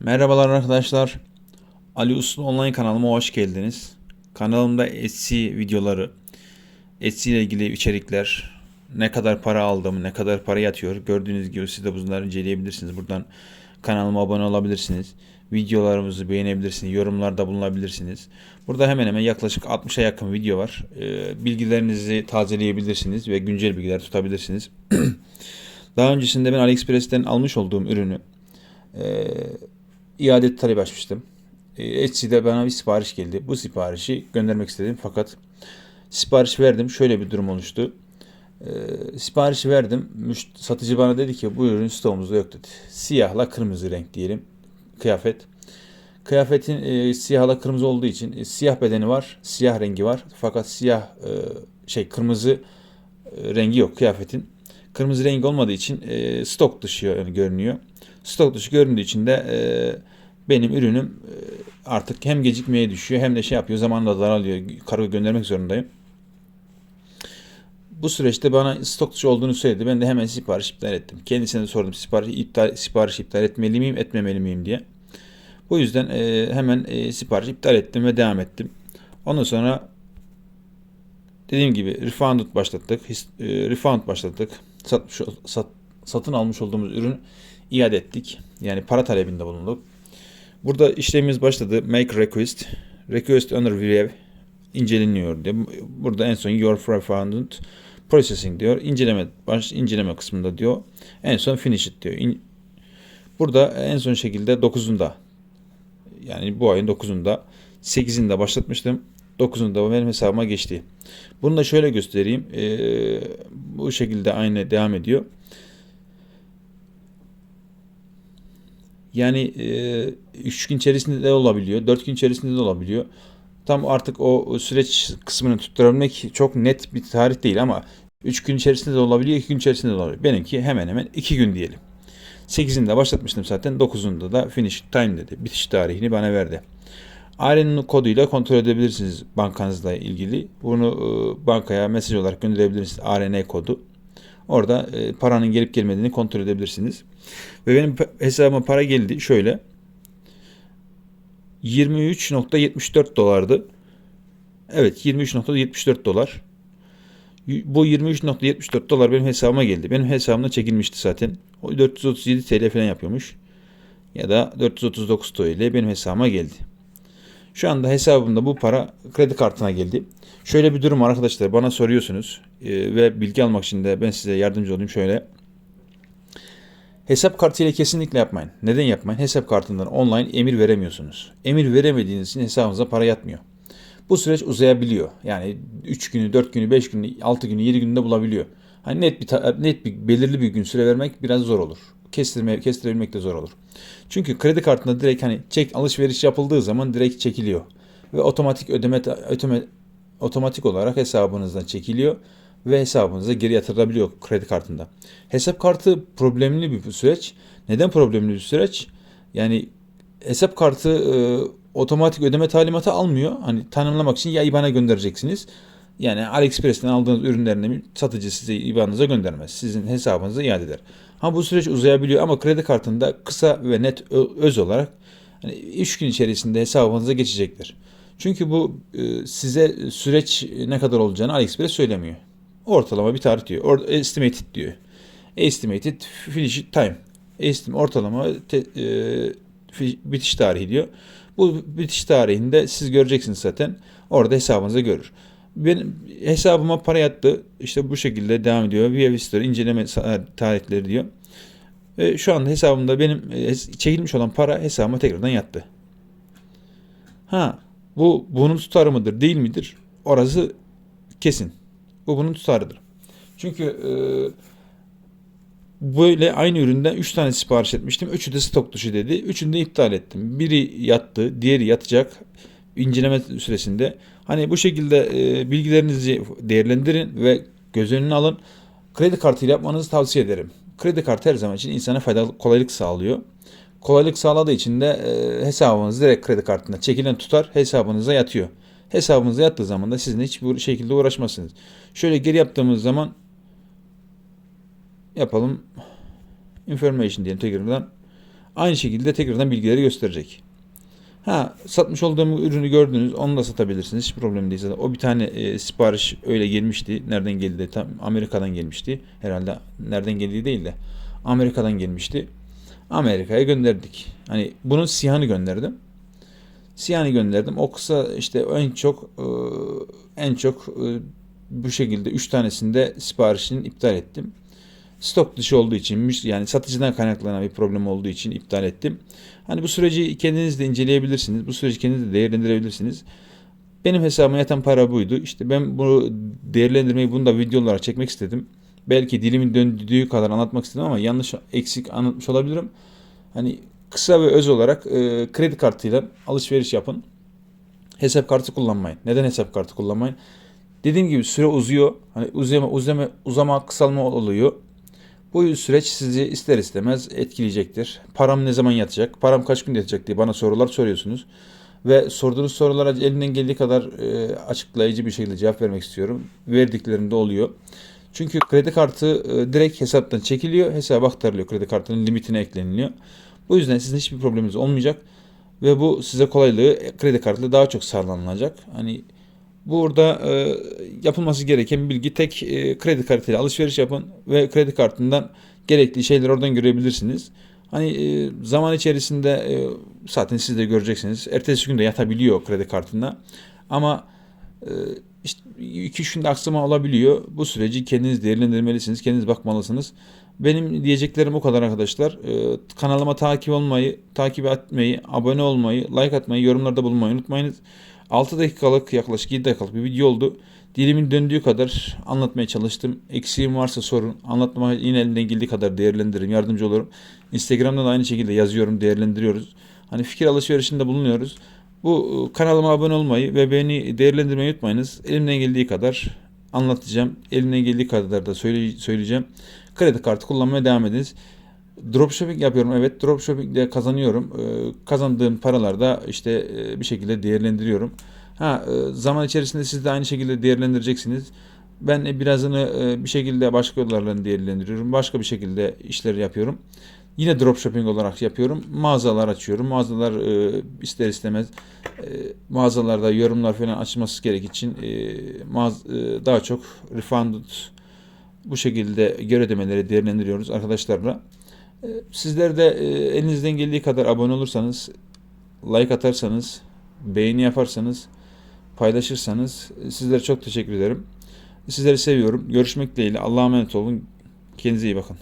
Merhabalar arkadaşlar. Ali Uslu Online kanalıma hoş geldiniz. Kanalımda Etsy videoları, Etsy ile ilgili içerikler, ne kadar para aldım, ne kadar para yatıyor. Gördüğünüz gibi siz de bunları inceleyebilirsiniz. Buradan kanalıma abone olabilirsiniz. Videolarımızı beğenebilirsiniz. Yorumlarda bulunabilirsiniz. Burada hemen hemen yaklaşık 60'a yakın video var. Ee, Bilgilerinizi tazeleyebilirsiniz ve güncel bilgiler tutabilirsiniz. Daha öncesinde ben AliExpress'ten almış olduğum ürünü e, iade talep açmıştım. E, Etsy'de bana bir sipariş geldi. Bu siparişi göndermek istedim fakat sipariş verdim. Şöyle bir durum oluştu. E, siparişi verdim. Müş- satıcı bana dedi ki bu ürün stoğumuzda yok dedi. Siyahla kırmızı renk diyelim. Kıyafet. Kıyafetin e, siyahla kırmızı olduğu için e, siyah bedeni var, siyah rengi var. Fakat siyah e, şey kırmızı e, rengi yok kıyafetin. Kırmızı rengi olmadığı için e, stok dışı görünüyor. Stok dışı göründüğü için de e, benim ürünüm e, artık hem gecikmeye düşüyor hem de şey yapıyor zamanla daralıyor. Kargo göndermek zorundayım. Bu süreçte bana stok dışı olduğunu söyledi. Ben de hemen sipariş iptal ettim. Kendisine de sordum sipariş iptal, sipariş iptal etmeli miyim etmemeli miyim diye. Bu yüzden e, hemen e, sipariş iptal ettim ve devam ettim. Ondan sonra dediğim gibi refund başlattık. His, e, refund başlattık. Satmış, sat, satın almış olduğumuz ürün iade ettik. Yani para talebinde bulunduk. Burada işlemimiz başladı. Make request. Request under review inceleniyor diye. Burada en son your refund processing diyor. İnceleme baş inceleme kısmında diyor. En son finish it diyor. Burada en son şekilde 9'unda yani bu ayın 9'unda 8'inde başlatmıştım. 9'unda benim hesabıma geçti. Bunu da şöyle göstereyim. Ee, bu şekilde aynı devam ediyor. Yani 3 gün içerisinde de olabiliyor. 4 gün içerisinde de olabiliyor. Tam artık o süreç kısmını tutturabilmek çok net bir tarih değil ama 3 gün içerisinde de olabiliyor, 2 gün içerisinde de olabiliyor. Benimki hemen hemen 2 gün diyelim. 8'inde başlatmıştım zaten. 9'unda da finish time dedi. Bitiş tarihini bana verdi. ARE'nin koduyla kontrol edebilirsiniz bankanızla ilgili. Bunu e, bankaya mesaj olarak gönderebilirsiniz. ARN kodu. Orada e, paranın gelip gelmediğini kontrol edebilirsiniz. Ve benim hesabıma para geldi şöyle. 23.74 dolardı. Evet 23.74 dolar. Bu 23.74 dolar benim hesabıma geldi. Benim hesabımda çekilmişti zaten. O 437 TL falan yapıyormuş. Ya da 439 TL benim hesabıma geldi. Şu anda hesabımda bu para kredi kartına geldi. Şöyle bir durum var arkadaşlar. Bana soruyorsunuz e, ve bilgi almak için de ben size yardımcı olayım şöyle. Hesap kartıyla kesinlikle yapmayın. Neden yapmayın? Hesap kartından online emir veremiyorsunuz. Emir veremediğiniz için hesabınıza para yatmıyor. Bu süreç uzayabiliyor. Yani 3 günü, 4 günü, 5 günü, 6 günü, 7 günde bulabiliyor. Hani net bir net bir belirli bir gün süre vermek biraz zor olur. Kestirme kestirebilmek de zor olur. Çünkü kredi kartında direkt hani çek alışveriş yapıldığı zaman direkt çekiliyor ve otomatik ödeme ödeme otomatik olarak hesabınızdan çekiliyor ve hesabınıza geri yatırılabiliyor kredi kartında. Hesap kartı problemli bir süreç. Neden problemli bir süreç? Yani hesap kartı e, otomatik ödeme talimatı almıyor. Hani tanımlamak için ya IBAN'a göndereceksiniz. Yani AliExpress'ten aldığınız ürünlerini satıcı size IBAN'ınıza göndermez. Sizin hesabınıza iade eder. Ha bu süreç uzayabiliyor ama kredi kartında kısa ve net öz olarak hani 3 gün içerisinde hesabınıza geçecektir. Çünkü bu e, size süreç ne kadar olacağını AliExpress söylemiyor. Ortalama bir tarih diyor. Or estimated diyor. Estimated finish time. Estim ortalama e, bitiş tarihi diyor. Bu bitiş tarihinde siz göreceksiniz zaten. Orada hesabınıza görür. Benim hesabıma para yattı. İşte bu şekilde devam ediyor. Via Vista inceleme sa- tarihleri diyor. Ve şu anda hesabımda benim e, çekilmiş olan para hesabıma tekrardan yattı. Ha, bu bunun tutarı mıdır, değil midir? Orası kesin. Bu bunun tutarıdır. Çünkü e, böyle aynı üründen 3 tane sipariş etmiştim. Üçü de stok dışı dedi. Üçünü de iptal ettim. Biri yattı, diğeri yatacak inceleme süresinde. Hani bu şekilde e, bilgilerinizi değerlendirin ve göz önüne alın. Kredi kartıyla yapmanızı tavsiye ederim. Kredi kartı her zaman için insana faydalı, kolaylık sağlıyor. Kolaylık sağladığı için de e, hesabınız direkt kredi kartına çekilen tutar hesabınıza yatıyor. Hesabınıza yattığı zaman da sizin hiçbir şekilde uğraşmazsınız. Şöyle geri yaptığımız zaman yapalım. Information diyelim tekrardan. aynı şekilde tekrardan bilgileri gösterecek. Ha satmış olduğum ürünü gördünüz onu da satabilirsiniz hiç problem değil. Zaten o bir tane e, sipariş öyle gelmişti. Nereden geldi? Tam Amerika'dan gelmişti. Herhalde nereden geldiği değil de Amerika'dan gelmişti. Amerika'ya gönderdik. Hani bunun siyahını gönderdim. Siyahını gönderdim. O kısa işte en çok e, en çok e, bu şekilde 3 tanesinde siparişini iptal ettim. Stok dışı olduğu için yani satıcıdan kaynaklanan bir problem olduğu için iptal ettim. Hani bu süreci kendiniz de inceleyebilirsiniz. Bu süreci kendiniz de değerlendirebilirsiniz. Benim hesabıma yatan para buydu. İşte ben bunu değerlendirmeyi bunu da video çekmek istedim. Belki dilimin döndüğü kadar anlatmak istedim ama yanlış eksik anlatmış olabilirim. Hani kısa ve öz olarak e, kredi kartıyla alışveriş yapın. Hesap kartı kullanmayın. Neden hesap kartı kullanmayın? Dediğim gibi süre uzuyor. Hani uzama, uzama, uzama kısalma oluyor. Bu süreç sizi ister istemez etkileyecektir. Param ne zaman yatacak? Param kaç gün yatacak diye bana sorular soruyorsunuz. Ve sorduğunuz sorulara elinden geldiği kadar e, açıklayıcı bir şekilde cevap vermek istiyorum. Verdiklerimde oluyor. Çünkü kredi kartı e, direkt hesaptan çekiliyor, hesaba aktarılıyor. Kredi kartının limitine ekleniliyor. Bu yüzden sizin hiçbir probleminiz olmayacak ve bu size kolaylığı kredi kartıyla daha çok sağlanacak. Hani burada e, yapılması gereken bilgi tek e, kredi kartıyla alışveriş yapın ve kredi kartından gerekli şeyleri oradan görebilirsiniz. Hani e, zaman içerisinde e, zaten siz de göreceksiniz. Ertesi gün de yatabiliyor kredi kartında. Ama e, işte 2-3 günde aksama olabiliyor. Bu süreci kendiniz değerlendirmelisiniz. Kendiniz bakmalısınız. Benim diyeceklerim o kadar arkadaşlar. Ee, kanalıma takip olmayı, takip etmeyi, abone olmayı, like atmayı, yorumlarda bulunmayı unutmayınız. 6 dakikalık yaklaşık 7 dakikalık bir video oldu. Dilimin döndüğü kadar anlatmaya çalıştım. Eksiğim varsa sorun. Anlatmaya yine elimden geldiği kadar değerlendiririm, yardımcı olurum. Instagram'da da aynı şekilde yazıyorum, değerlendiriyoruz. Hani fikir alışverişinde bulunuyoruz. Bu e, kanalıma abone olmayı ve beni değerlendirmeyi unutmayınız. Elimden geldiği kadar anlatacağım. Elimden geldiği kadar da söyle, söyleyeceğim. Kredi kartı kullanmaya devam ediniz. Dropshipping yapıyorum. Evet dropshipping de kazanıyorum. Ee, kazandığım paralar da işte e, bir şekilde değerlendiriyorum. Ha e, zaman içerisinde siz de aynı şekilde değerlendireceksiniz. Ben birazını bir şekilde başka yollarla değerlendiriyorum. Başka bir şekilde işler yapıyorum. Yine dropshipping olarak yapıyorum. Mağazalar açıyorum. Mağazalar e, ister istemez e, mağazalarda yorumlar falan açılması gerek için e, mağaz, e, daha çok refunded bu şekilde geri ödemeleri değerlendiriyoruz arkadaşlarla. E, Sizler de e, elinizden geldiği kadar abone olursanız, like atarsanız, beğeni yaparsanız, paylaşırsanız e, sizlere çok teşekkür ederim. Sizleri seviyorum. Görüşmek dileğiyle. Allah'a emanet olun. Kendinize iyi bakın.